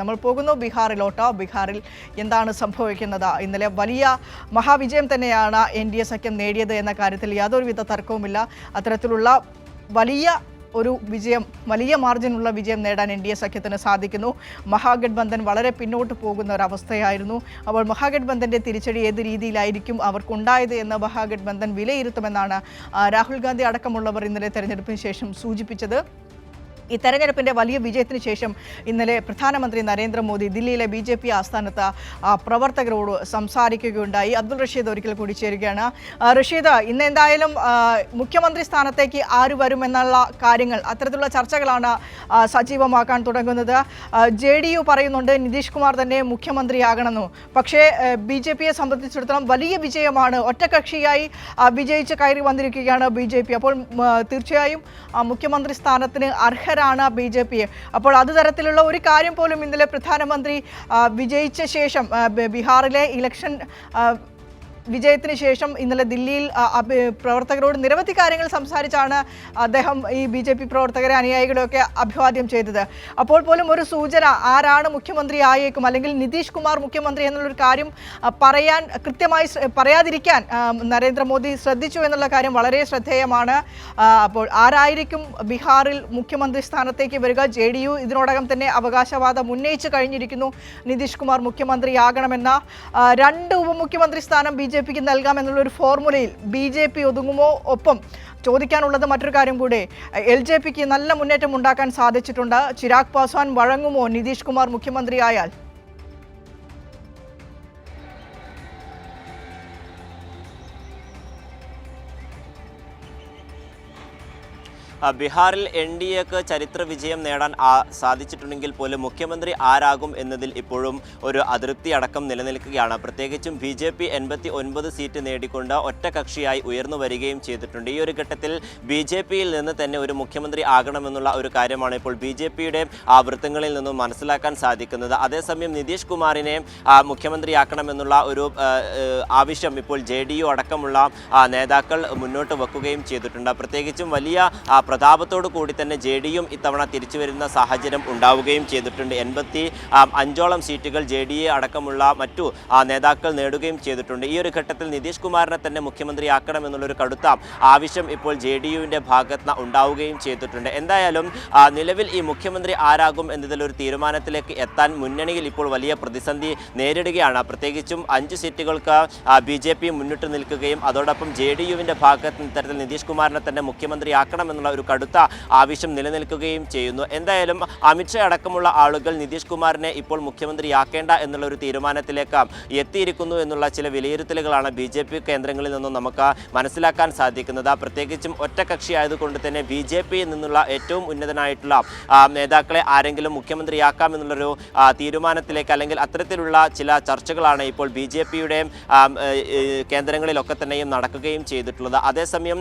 നമ്മൾ പോകുന്നു ബീഹാറിലോട്ട്. ബീഹാറിൽ എന്താണ് സംഭവിക്കുന്നത്? ഇന്നലെ വലിയ മഹാവിജയം തന്നെയാണ് എൻ ഡി എ സഖ്യം നേടിയത് എന്ന കാര്യത്തിൽ യാതൊരുവിധ തർക്കവുമില്ല. അത്തരത്തിലുള്ള വലിയ ഒരു വിജയം വലിയ മാർജിനുള്ള വിജയം നേടാൻ എൻ ഡി എ സഖ്യത്തിന് സാധിക്കുന്നു. മഹാഗഡ്ബന്ധൻ വളരെ പിന്നോട്ട് പോകുന്ന ഒരവസ്ഥയായിരുന്നു അപ്പോൾ മഹാഗഡ്ബന്ധന്റെ തിരിച്ചടി ഏത് രീതിയിലായിരിക്കും അവർക്കുണ്ടായത് എന്ന് മഹാഗഡ്ബന്ധൻ വിലയിരുത്തുമെന്നാണ് രാഹുൽ ഗാന്ധി അടക്കമുള്ളവർ ഇന്നലെ തെരഞ്ഞെടുപ്പിന് ശേഷം സൂചിപ്പിച്ചത്. ഈ തെരഞ്ഞെടുപ്പിന്റെ വലിയ വിജയത്തിന് ശേഷം ഇന്നലെ പ്രധാനമന്ത്രി നരേന്ദ്രമോദി ദില്ലിയിലെ ബി ജെ പി ആസ്ഥാനത്ത് പ്രവർത്തകരോട് സംസാരിക്കുകയുണ്ടായി. അബ്ദുൾ റഷീദ് ഒരിക്കൽ കൂടി ചേരുകയാണ്. റഷീദ് ഇന്ന് എന്തായാലും മുഖ്യമന്ത്രി സ്ഥാനത്തേക്ക് ആര് വരുമെന്നുള്ള കാര്യങ്ങൾ അത്തരത്തിലുള്ള ചർച്ചകളാണ് സജീവമാക്കാൻ തുടങ്ങുന്നത്. ജെ ഡി യു പറയുന്നുണ്ട് നിതീഷ് കുമാർ തന്നെ മുഖ്യമന്ത്രിയാകണമെന്നു. പക്ഷേ ബി ജെ പിയെ സംബന്ധിച്ചിടത്തോളം വലിയ വിജയമാണ്. ഒറ്റകക്ഷിയായി വിജയിച്ച് കയറി വന്നിരിക്കുകയാണ് ബി ജെ പി. അപ്പോൾ തീർച്ചയായും മുഖ്യമന്ത്രി സ്ഥാനത്തിന് അർഹരാണ് ബി ജെ പി. അപ്പോൾ അത് തരത്തിലുള്ള ഒരു കാര്യം പോലും ഇന്നലെ പ്രധാനമന്ത്രി വിജയിച്ച ശേഷം ബിഹാറിലെ ഇലക്ഷൻ വിജയത്തിന് ശേഷം ഇന്നലെ ദില്ലിയിൽ പ്രവർത്തകരോട് നിരവധി കാര്യങ്ങൾ സംസാരിച്ചാണ് അദ്ദേഹം ഈ ബി ജെ പി പ്രവർത്തകരെ അനുയായികളെയൊക്കെ അഭിവാദ്യം ചെയ്തത്. അപ്പോൾ പോലും ഒരു സൂചന ആരാണ് മുഖ്യമന്ത്രി ആയേക്കും അല്ലെങ്കിൽ നിതീഷ് കുമാർ മുഖ്യമന്ത്രി എന്നുള്ളൊരു കാര്യം പറയാൻ കൃത്യമായി പറയാതിരിക്കാൻ നരേന്ദ്രമോദി ശ്രദ്ധിച്ചു എന്നുള്ള കാര്യം വളരെ ശ്രദ്ധേയമാണ്. അപ്പോൾ ആരായിരിക്കും ബീഹാറിൽ മുഖ്യമന്ത്രി സ്ഥാനത്തേക്ക് വരിക? ജെ ഡി യു ഇതിനോടകം തന്നെ അവകാശവാദം ഉന്നയിച്ചു കഴിഞ്ഞിരിക്കുന്നു. നിതീഷ് കുമാർ മുഖ്യമന്ത്രിയാകണമെന്ന രണ്ട് ഉപമുഖ്യമന്ത്രി സ്ഥാനം ബി ജെ പിക്ക് നൽകാമെന്നുള്ള ഒരു ഫോർമുലയിൽ ബി ജെ പി ഒതുങ്ങുമോ? ഒപ്പം ചോദിക്കാനുള്ളത് മറ്റൊരു കാര്യം കൂടെ എൽ ജെ പിക്ക് നല്ല മുന്നേറ്റം ഉണ്ടാക്കാൻ സാധിച്ചിട്ടുണ്ട്. ചിരാഗ് പാസ്വാൻ വഴങ്ങുമോ? നിതീഷ് കുമാർ മുഖ്യമന്ത്രിയായാൽ ബീഹാറിൽ എൻ ഡി എക്ക് ചരിത്ര വിജയം നേടാൻ സാധിച്ചിട്ടുണ്ടെങ്കിൽ പോലും മുഖ്യമന്ത്രി ആരാകും എന്നതിൽ ഇപ്പോഴും ഒരു അതൃപ്തി അടക്കം നിലനിൽക്കുകയാണ്. പ്രത്യേകിച്ചും ബി ജെ പി എൺപത്തി ഒൻപത് സീറ്റ് നേടിക്കൊണ്ട് ഒറ്റകക്ഷിയായി ഉയർന്നു വരികയും ചെയ്തിട്ടുണ്ട്. ഈ ഒരു ഘട്ടത്തിൽ ബി ജെ പിയിൽ നിന്ന് തന്നെ ഒരു മുഖ്യമന്ത്രി ആകണമെന്നുള്ള ഒരു കാര്യമാണ് ഇപ്പോൾ ബി ജെ പിയുടെ വൃത്തങ്ങളിൽ നിന്നും മനസ്സിലാക്കാൻ സാധിക്കുന്നത്. അതേസമയം നിതീഷ് കുമാറിനെ മുഖ്യമന്ത്രിയാക്കണമെന്നുള്ള ഒരു ആവശ്യം ഇപ്പോൾ ജെ ഡി യു അടക്കമുള്ള നേതാക്കൾ മുന്നോട്ട് വെക്കുകയും ചെയ്തിട്ടുണ്ട്. പ്രത്യേകിച്ചും വലിയ പ്രതാപത്തോടു കൂടി തന്നെ ജെ ഡി യും ഇത്തവണ തിരിച്ചു വരുന്ന സാഹചര്യം ഉണ്ടാവുകയും ചെയ്തിട്ടുണ്ട്. എൺപത്തി അഞ്ചോളം സീറ്റുകൾ ജെ ഡി എ അടക്കമുള്ള മറ്റു നേതാക്കൾ നേടുകയും ചെയ്തിട്ടുണ്ട്. ഈ ഒരു ഘട്ടത്തിൽ നിതീഷ് കുമാറിനെ തന്നെ മുഖ്യമന്ത്രിയാക്കണമെന്നുള്ളൊരു കടുത്ത ആവശ്യം ഇപ്പോൾ ജെ ഡി യുവിന്റെ ഭാഗത്ത് ഉണ്ടാവുകയും ചെയ്തിട്ടുണ്ട്. എന്തായാലും നിലവിൽ ഈ മുഖ്യമന്ത്രി ആരാകും എന്നതിലൊരു തീരുമാനത്തിലേക്ക് എത്താൻ മുന്നണിയിൽ ഇപ്പോൾ വലിയ പ്രതിസന്ധി നേരിടുകയാണ്. പ്രത്യേകിച്ചും അഞ്ച് സീറ്റുകൾക്ക് ബി ജെ പി മുന്നിട്ട് നിൽക്കുകയും അതോടൊപ്പം ജെ ഡി യുവിന്റെ ഭാഗത്ത് ഇത്തരത്തിൽ നിതീഷ് കുമാറിനെ തന്നെ മുഖ്യമന്ത്രിയാക്കണമെന്നുള്ള ഒരു കടുത്ത ആവശ്യം നിലനിൽക്കുകയും ചെയ്യുന്നു. എന്തായാലും അമിത്ഷാ അടക്കമുള്ള ആളുകൾ നിതീഷ് കുമാറിനെ ഇപ്പോൾ മുഖ്യമന്ത്രിയാക്കേണ്ട എന്നുള്ള ഒരു തീരുമാനത്തിലേക്ക് എത്തിയിരിക്കുന്നു എന്നുള്ള ചില വിലയിരുത്തലുകളാണ് ബി ജെ പി കേന്ദ്രങ്ങളിൽ നിന്നും നമുക്ക് മനസ്സിലാക്കാൻ സാധിക്കുന്നത്. പ്രത്യേകിച്ചും ഒറ്റകക്ഷി ആയതുകൊണ്ട് തന്നെ ബി ജെ പിയിൽ നിന്നുള്ള ഏറ്റവും ഉന്നതനായിട്ടുള്ള നേതാക്കളെ ആരെങ്കിലും മുഖ്യമന്ത്രിയാക്കാം എന്നുള്ളൊരു തീരുമാനത്തിലേക്ക് അല്ലെങ്കിൽ അത്തരത്തിലുള്ള ചില ചർച്ചകളാണ് ഇപ്പോൾ ബി ജെ പിയുടെ കേന്ദ്രങ്ങളിലൊക്കെ തന്നെയും നടക്കുകയും ചെയ്തിട്ടുള്ളത്. അതേസമയം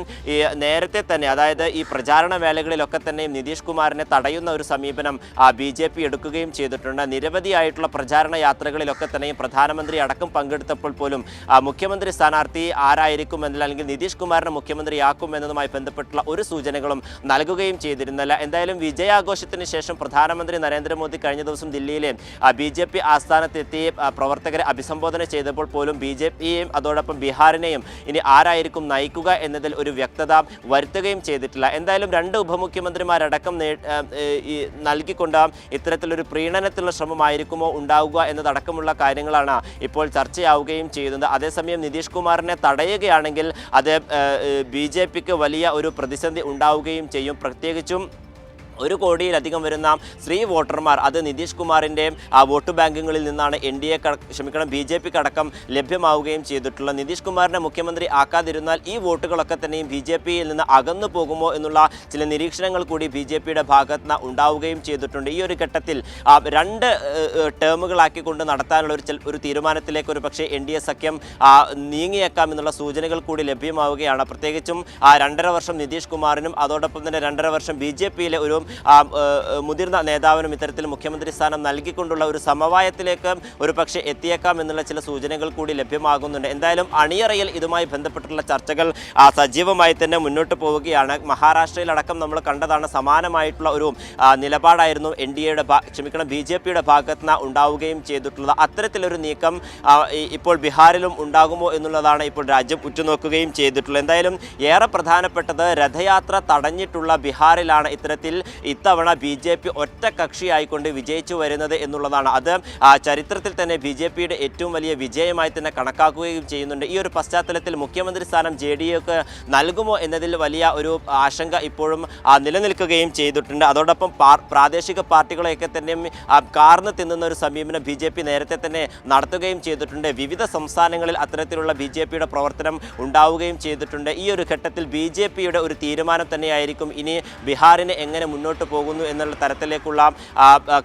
നേരത്തെ തന്നെ അതായത് ഈ പ്രചാരണ വേലകളിലൊക്കെ തന്നെയും നിതീഷ് കുമാറിനെ തടയുന്ന ഒരു സമീപനം ബി ജെ പി എടുക്കുകയും ചെയ്തിട്ടുണ്ട്. നിരവധിയായിട്ടുള്ള പ്രചാരണ യാത്രകളിലൊക്കെ തന്നെയും പ്രധാനമന്ത്രി അടക്കം പങ്കെടുത്തപ്പോൾ പോലും മുഖ്യമന്ത്രി സ്ഥാനാർത്ഥി ആരായിരിക്കും എന്നല്ല അല്ലെങ്കിൽ നിതീഷ് കുമാറിനെ മുഖ്യമന്ത്രിയാക്കും എന്നതുമായി ബന്ധപ്പെട്ടുള്ള ഒരു സൂചനകളും നൽകുകയും ചെയ്തിരുന്നില്ല. എന്തായാലും വിജയാഘോഷത്തിന് ശേഷം പ്രധാനമന്ത്രി നരേന്ദ്രമോദി കഴിഞ്ഞ ദിവസം ദില്ലിയിലെ ബി ജെ പി ആസ്ഥാനത്തെത്തി പ്രവർത്തകരെ അഭിസംബോധന ചെയ്തപ്പോൾ പോലും ബി ജെ പിയെയും അതോടൊപ്പം ബീഹാറിനെയും ഇനി ആരായിരിക്കും നയിക്കുക എന്നതിൽ ഒരു വ്യക്തത വരുത്തുകയും ചെയ്തിട്ടില്ല. എന്തായാലും രണ്ട് ഉപമുഖ്യമന്ത്രിമാരടക്കം നൽകിക്കൊണ്ടാം ഇത്തരത്തിലൊരു പ്രീണനത്തിലുള്ള ശ്രമമായിരിക്കുമോ ഉണ്ടാവുക എന്നതടക്കമുള്ള കാര്യങ്ങളാണ് ഇപ്പോൾ ചർച്ചയാവുകയും ചെയ്യുന്നത്. അതേസമയം നിതീഷ് കുമാറിനെ തടയുകയാണെങ്കിൽ അത് ബി വലിയ ഒരു പ്രതിസന്ധി ഉണ്ടാവുകയും ചെയ്യും. പ്രത്യേകിച്ചും ഒരു കോടിയിലധികം വരുന്ന സ്ത്രീ വോട്ടർമാർ അത് നിതീഷ് കുമാറിന്റെ വോട്ട് ബാങ്കുകളിൽ നിന്നാണ് എൻ ഡി എ ക്ഷമിക്കണം ബി ജെ പിക്ക് അടക്കം ലഭ്യമാവുകയും ചെയ്തിട്ടുള്ള നിതീഷ് കുമാറിനെ മുഖ്യമന്ത്രി ആക്കാതിരുന്നാൽ ഈ വോട്ടുകളൊക്കെ തന്നെയും ബി ജെ പിയിൽ നിന്ന് അകന്നു പോകുമോ എന്നുള്ള ചില നിരീക്ഷണങ്ങൾ കൂടി ബി ജെ പിയുടെ ഭാഗത്ത് നിന്ന് ഉണ്ടാവുകയും ചെയ്തിട്ടുണ്ട്. ഈ ഒരു ഘട്ടത്തിൽ രണ്ട് ടേമുകളാക്കിക്കൊണ്ട് നടത്താനുള്ള ഒരു ഒരു തീരുമാനത്തിലേക്ക് ഒരു പക്ഷേ എൻ ഡി എ സഖ്യം നീങ്ങിയേക്കാം എന്നുള്ള സൂചനകൾ കൂടി ലഭ്യമാവുകയാണ്. പ്രത്യേകിച്ചും ആ രണ്ടര വർഷം നിതീഷ് കുമാറിനും അതോടൊപ്പം തന്നെ രണ്ടര വർഷം ബി ജെ പിയിലെ ഒരു മുതിർന്ന നേതാവിനും ഇത്തരത്തിൽ മുഖ്യമന്ത്രി സ്ഥാനം നൽകിക്കൊണ്ടുള്ള ഒരു സമവായത്തിലേക്ക് ഒരു പക്ഷേ എത്തിയേക്കാം എന്നുള്ള ചില സൂചനകൾ കൂടി ലഭ്യമാകുന്നുണ്ട്. എന്തായാലും അണിയറയിൽ ഇതുമായി ബന്ധപ്പെട്ടുള്ള ചർച്ചകൾ സജീവമായി തന്നെ മുന്നോട്ട് പോവുകയാണ്. മഹാരാഷ്ട്രയിലടക്കം നമ്മൾ കണ്ടതാണ് സമാനമായിട്ടുള്ള ഒരു നിലപാടായിരുന്നു എൻ ഡി എയുടെ ക്ഷമിക്കണം ബി ജെ പിയുടെ ഭാഗത്ത് നിന്ന് ഉണ്ടാവുകയും ചെയ്തിട്ടുള്ളത്. അത്തരത്തിലൊരു നീക്കം ഇപ്പോൾ ബീഹാറിലും ഉണ്ടാകുമോ എന്നുള്ളതാണ് ഇപ്പോൾ രാജ്യം ഉറ്റുനോക്കുകയും ചെയ്തിട്ടുള്ളത്. എന്തായാലും ഏറെ പ്രധാനപ്പെട്ടത് രഥയാത്ര തടഞ്ഞിട്ടുള്ള ബീഹാറിലാണ് ഇത്തരത്തിൽ ഇത്തവണ ബി ജെ പി ഒറ്റ കക്ഷിയായിക്കൊണ്ട് വിജയിച്ചു വരുന്നത് എന്നുള്ളതാണ്. അത് ചരിത്രത്തിൽ തന്നെ ബി ജെ പിയുടെ ഏറ്റവും വലിയ വിജയമായി തന്നെ കണക്കാക്കുകയും ചെയ്യുന്നുണ്ട്. ഈ ഒരു പശ്ചാത്തലത്തിൽ മുഖ്യമന്ത്രി സ്ഥാനം ജെ ഡി എക്ക് നൽകുമോ എന്നതിൽ വലിയ ഒരു ആശങ്ക ഇപ്പോഴും നിലനിൽക്കുകയും ചെയ്തിട്ടുണ്ട്. അതോടൊപ്പം പ്രാദേശിക പാർട്ടികളെയൊക്കെ തന്നെയും കാർന്ന് തിന്നുന്ന ഒരു സമീപനം ബി ജെ പി നേരത്തെ തന്നെ നടത്തുകയും ചെയ്തിട്ടുണ്ട്. വിവിധ സംസ്ഥാനങ്ങളിൽ അത്തരത്തിലുള്ള ബി ജെ പിയുടെ പ്രവർത്തനം ഉണ്ടാവുകയും ചെയ്തിട്ടുണ്ട്. ഈ ഒരു ഘട്ടത്തിൽ ബി ജെ പിയുടെ ഒരു തീരുമാനം തന്നെയായിരിക്കും. ഇനി ബീഹാറിനെ എങ്ങനെ മുന്നോട്ട് പോകുന്നു എന്നുള്ള തരത്തിലേക്കുള്ള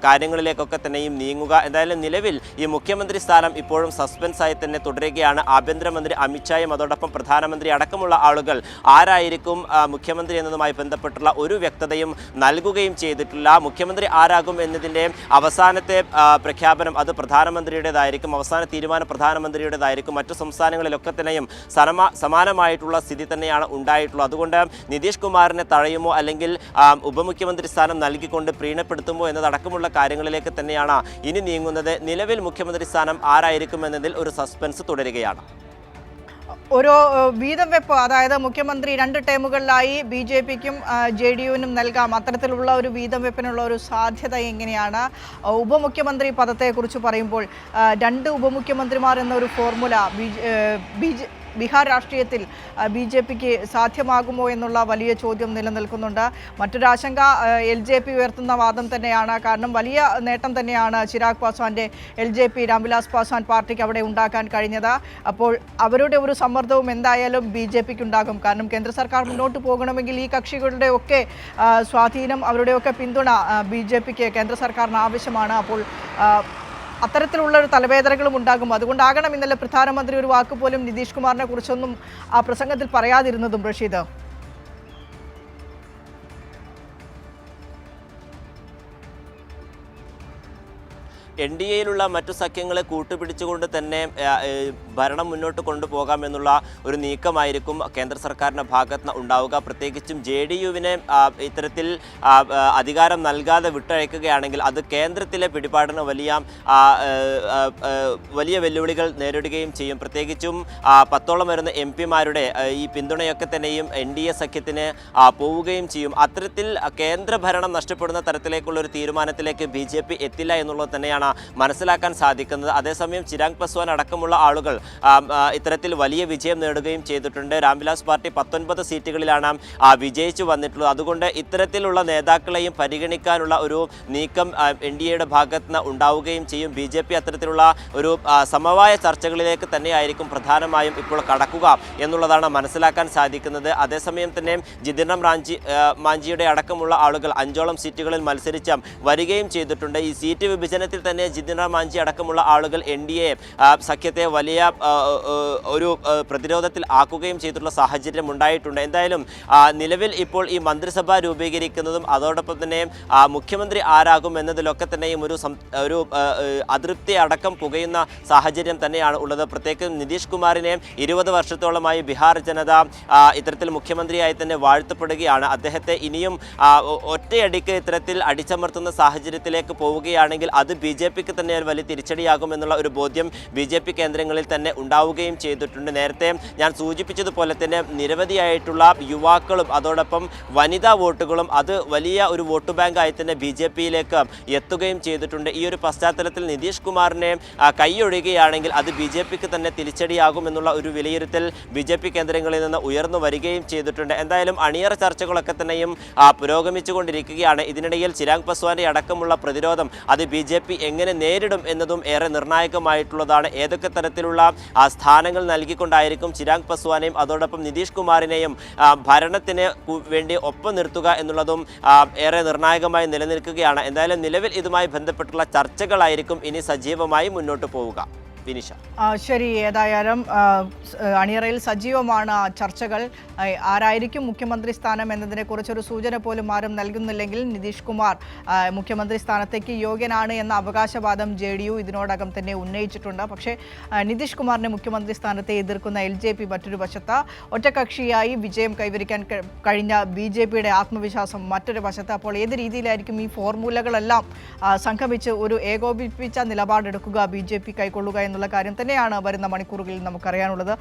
കാര്യങ്ങളിലേക്കൊക്കെ തന്നെയും നീങ്ങുക. എന്തായാലും നിലവിൽ ഈ മുഖ്യമന്ത്രി സ്ഥാനം ഇപ്പോഴും സസ്പെൻസ് ആയി തന്നെ തുടരുകയാണ്. ആഭ്യന്തരമന്ത്രി അമിത്ഷായും അതോടൊപ്പം പ്രധാനമന്ത്രി അടക്കമുള്ള ആളുകൾ ആരായിരിക്കും മുഖ്യമന്ത്രി എന്നതുമായി ബന്ധപ്പെട്ടുള്ള ഒരു വ്യക്തതയും നൽകുകയും ചെയ്തിട്ടില്ല. മുഖ്യമന്ത്രി ആരാകും എന്നതിന്റെ അവസാനത്തെ പ്രഖ്യാപനം അത് പ്രധാനമന്ത്രിയുടേതായിരിക്കും. അവസാന തീരുമാനം പ്രധാനമന്ത്രിയുടേതായിരിക്കും. മറ്റു സംസ്ഥാനങ്ങളിലൊക്കെ തന്നെയും സനമ സമാനമായിട്ടുള്ള സ്ഥിതി തന്നെയാണ് ഉണ്ടായിട്ടുള്ളത്. അതുകൊണ്ട് നിതീഷ് കുമാറിനെ തഴയുമോ അല്ലെങ്കിൽ ആ, ഉപമുഖ്യമന്ത്രി സ്ഥാനം നൽകിക്കൊണ്ട് പ്രീണപ്പെടുത്തുമോ എന്നതടക്കമുള്ള കാര്യങ്ങളിലേക്ക് തന്നെയാണ് ഇനി നീങ്ങുന്നത്. നിലവിൽ മുഖ്യമന്ത്രി സ്ഥാനം ആരായിരിക്കും എന്നതിൽ ഒരു സസ്പെൻസ് തുടരുകയാണ്. ഒരു വീതം വെപ്പ് അതായത് മുഖ്യമന്ത്രി രണ്ട് ടേമുകളിലായി ബി ജെ പിക്കും ജെ ഡി യുവിനും നൽകാം. അത്തരത്തിലുള്ള ഒരു വീതം വെപ്പിനുള്ള ഒരു സാധ്യത എങ്ങനെയാണ്? ഉപമുഖ്യമന്ത്രി പദത്തെക്കുറിച്ച് പറയുമ്പോൾ രണ്ട് ഉപമുഖ്യമന്ത്രിമാർ എന്നൊരു ഫോർമുല ബി ബി ബീഹാർ രാഷ്ട്രീയത്തിൽ ബി ജെ പിക്ക് സാധ്യമാകുമോ എന്നുള്ള വലിയ ചോദ്യം നിലനിൽക്കുന്നുണ്ട്. മറ്റൊരാശങ്ക എൽ ജെ പി ഉയർത്തുന്ന വാദം തന്നെയാണ്. കാരണം വലിയ നേട്ടം തന്നെയാണ് Chirag പാസ്വാന്റെ L J P Ramvilas Paswan പാർട്ടിക്ക് അവിടെ ഉണ്ടാക്കാൻ കഴിഞ്ഞത്. അപ്പോൾ അവരുടെ ഒരു സമ്മർദ്ദവും എന്തായാലും ബി ജെ പിക്ക് ഉണ്ടാകും കാരണം കേന്ദ്ര സർക്കാർ മുന്നോട്ട് പോകണമെങ്കിൽ ഈ കക്ഷികളുടെ ഒക്കെ സ്വാധീനം അവരുടെയൊക്കെ പിന്തുണ ബി ജെ പിക്ക് കേന്ദ്ര സർക്കാരിന് ആവശ്യമാണ്. അപ്പോൾ അത്തരത്തിലുള്ള ഒരു തലവേദനകളും ഉണ്ടാകും. അതുകൊണ്ടാകണം ഇന്നലെ പ്രധാനമന്ത്രി ഒരു വാക്ക് പോലും നിതീഷ് കുമാറിനെ കുറിച്ചൊന്നും ആ പ്രസംഗത്തിൽ പറയാതിരുന്നതും റഷീദ്. എൻ ഡി എയിലുള്ള മറ്റു സഖ്യങ്ങളെ കൂട്ടുപിടിച്ചുകൊണ്ട് തന്നെ ഭരണം മുന്നോട്ട് കൊണ്ടുപോകാമെന്നുള്ള ഒരു നീക്കമായിരിക്കും കേന്ദ്ര സർക്കാരിന്റെ ഭാഗത്ത് ഉണ്ടാവുക. പ്രത്യേകിച്ചും ജെ ഡി യുവിനെ ഇത്തരത്തിൽ അധികാരം നൽകാതെ വിട്ടയക്കുകയാണെങ്കിൽ അത് കേന്ദ്രത്തിലെ പിടിപാടിന് വലിയ വലിയ വെല്ലുവിളികൾ നേരിടുകയും ചെയ്യും. പ്രത്യേകിച്ചും പത്തോളം വരുന്ന എം പിമാരുടെ ഈ പിന്തുണയൊക്കെ തന്നെയും എൻ ഡി എ സഖ്യത്തിന് പോവുകയും ചെയ്യും. അത്തരത്തിൽ കേന്ദ്ര ഭരണം നഷ്ടപ്പെടുന്ന തരത്തിലേക്കുള്ള ഒരു തീരുമാനത്തിലേക്ക് ബി ജെ പി എത്തില്ല എന്നുള്ളത് തന്നെയാണ് മനസ്സിലാക്കാൻ സാധിക്കുന്നത്. അതേസമയം ചിരാഗ് പസ്വാൻ അടക്കമുള്ള ആളുകൾ ഇത്തരത്തിൽ വലിയ വിജയം നേടുകയും ചെയ്തിട്ടുണ്ട്. രാംവിലാസ് പാർട്ടി പത്തൊൻപത് സീറ്റുകളിലാണ് വിജയിച്ചു വന്നിട്ടുള്ളത്. അതുകൊണ്ട് ഇത്തരത്തിലുള്ള നേതാക്കളെയും പരിഗണിക്കാനുള്ള ഒരു നീക്കം എൻ ഡി എയുടെ ഭാഗത്ത് നിന്ന് ഉണ്ടാവുകയും ചെയ്യും. ബി ജെ പി അത്തരത്തിലുള്ള ഒരു സമവായ ചർച്ചകളിലേക്ക് തന്നെയായിരിക്കും പ്രധാനമായും ഇപ്പോൾ കടക്കുക എന്നുള്ളതാണ് മനസ്സിലാക്കാൻ സാധിക്കുന്നത്. അതേസമയം തന്നെ ജിതിൻ റാഞ്ചി മാഞ്ചിയുടെ അടക്കമുള്ള ആളുകൾ അഞ്ചോളം സീറ്റുകളിൽ മത്സരിച്ച് വരികയും ചെയ്തിട്ടുണ്ട്. ഈ സീറ്റ് വിഭജനത്തിൽ തന്നെ ജിതിൻ റാം മാഞ്ചി അടക്കമുള്ള ആളുകൾ എൻ ഡി എ സഖ്യത്തെ വലിയ ഒരു പ്രതിരോധത്തിൽ ആക്കുകയും ചെയ്തിട്ടുള്ള സാഹചര്യം ഉണ്ടായിട്ടുണ്ട്. എന്തായാലും നിലവിൽ ഇപ്പോൾ ഈ മന്ത്രിസഭ രൂപീകരിക്കുന്നതും അതോടൊപ്പം തന്നെ മുഖ്യമന്ത്രി ആരാകും എന്നതിലൊക്കെ തന്നെയും ഒരു ഒരു അതൃപ്തി അടക്കം പുകയുന്ന സാഹചര്യം തന്നെയാണ് ഉള്ളത്. പ്രത്യേകിച്ച് നിതീഷ് കുമാറിനെ ഇരുപത് വർഷത്തോളമായി ബീഹാർ ജനത ഇത്തരത്തിൽ മുഖ്യമന്ത്രിയായി തന്നെ വാഴ്ത്തപ്പെടുകയാണ്. അദ്ദേഹത്തെ ഇനിയും ഒറ്റയടിക്ക് ഇത്തരത്തിൽ അടിച്ചമർത്തുന്ന സാഹചര്യത്തിലേക്ക് പോവുകയാണെങ്കിൽ അത് ബി ജെ പിക്ക് തന്നെ ഒരു വലിയ തിരിച്ചടിയാകുമെന്നുള്ള ഒരു ബോധ്യം ബി ജെ പി കേന്ദ്രങ്ങളിൽ തന്നെ ഉണ്ടാവുകയും ചെയ്തിട്ടുണ്ട്. നേരത്തെ ഞാൻ സൂചിപ്പിച്ചതുപോലെ തന്നെ നിരവധിയായിട്ടുള്ള യുവാക്കളും അതോടൊപ്പം വനിതാ വോട്ടുകളും അത് വലിയ ഒരു വോട്ട് ബാങ്കായി തന്നെ ബി ജെ പിയിലേക്ക് എത്തുകയും ചെയ്തിട്ടുണ്ട്. ഈ ഒരു പശ്ചാത്തലത്തിൽ നിതീഷ് കുമാറിനെ കൈയൊഴിയുകയാണെങ്കിൽ അത് ബി ജെ പിക്ക് തന്നെ തിരിച്ചടിയാകുമെന്നുള്ള ഒരു വിലയിരുത്തൽ ബി ജെ പി കേന്ദ്രങ്ങളിൽ നിന്ന് ഉയർന്നു വരികയും ചെയ്തിട്ടുണ്ട്. എന്തായാലും അണിയറ ചർച്ചകളൊക്കെ തന്നെയും പുരോഗമിച്ചുകൊണ്ടിരിക്കുകയാണ്. ഇതിനിടയിൽ ചിരാഗ് പസ്വാന്റെ അടക്കമുള്ള പ്രതിരോധം അത് ബി ജെ പി എങ്ങനെ നേരിടും എന്നതും ഏറെ നിർണായകമായിട്ടുള്ളതാണ്. ഏതൊക്കെ തരത്തിലുള്ള സ്ഥാനങ്ങൾ നൽകിക്കൊണ്ടായിരിക്കും ചിരാഗ് പസ്വാനെയും അതോടൊപ്പം നിതീഷ് കുമാറിനെയും ഭരണത്തിന് വേണ്ടി ഒപ്പം നിർത്തുക എന്നുള്ളതും ഏറെ നിർണായകമായി നിലനിൽക്കുകയാണ്. എന്തായാലും നിലവിൽ ഇതുമായി ബന്ധപ്പെട്ടുള്ള ചർച്ചകളായിരിക്കും ഇനി സജീവമായി മുന്നോട്ട് പോവുക. വിനിഷ. ശരി ഏതായാലും അണിയറയിൽ സജീവമാണ് ചർച്ചകൾ. ആരായിരിക്കും മുഖ്യമന്ത്രി സ്ഥാനം എന്നതിനെ കുറിച്ചൊരു സൂചന പോലും ആരും നൽകുന്നില്ലെങ്കിൽ നിതീഷ് കുമാർ മുഖ്യമന്ത്രി സ്ഥാനത്തേക്ക് യോഗ്യനാണ് എന്ന അവകാശവാദം ജെ ഡി യു ഇതിനോടകം തന്നെ ഉന്നയിച്ചിട്ടുണ്ട്. പക്ഷേ നിതീഷ് കുമാറിനെ മുഖ്യമന്ത്രി സ്ഥാനത്തെ എതിർക്കുന്ന എൽ ജെ പി മറ്റൊരു വശത്ത് ഒറ്റകക്ഷിയായി വിജയം കൈവരിക്കാൻ കഴിഞ്ഞ ബി ജെ പിയുടെ ആത്മവിശ്വാസം മറ്റൊരു വശത്ത് അപ്പോൾ ഏത് രീതിയിലായിരിക്കും ഈ ഫോർമുലകളെല്ലാം സംഗമിച്ച് ഒരു ഏകോപിപ്പിച്ച നിലപാടെടുക്കുക ബി ജെ പി കൈക്കൊള്ളുക എന്നുള്ള കാര്യം തന്നെയാണ് വരുന്ന മണിക്കൂറുകളിൽ നമുക്കറിയാനുള്ളത്.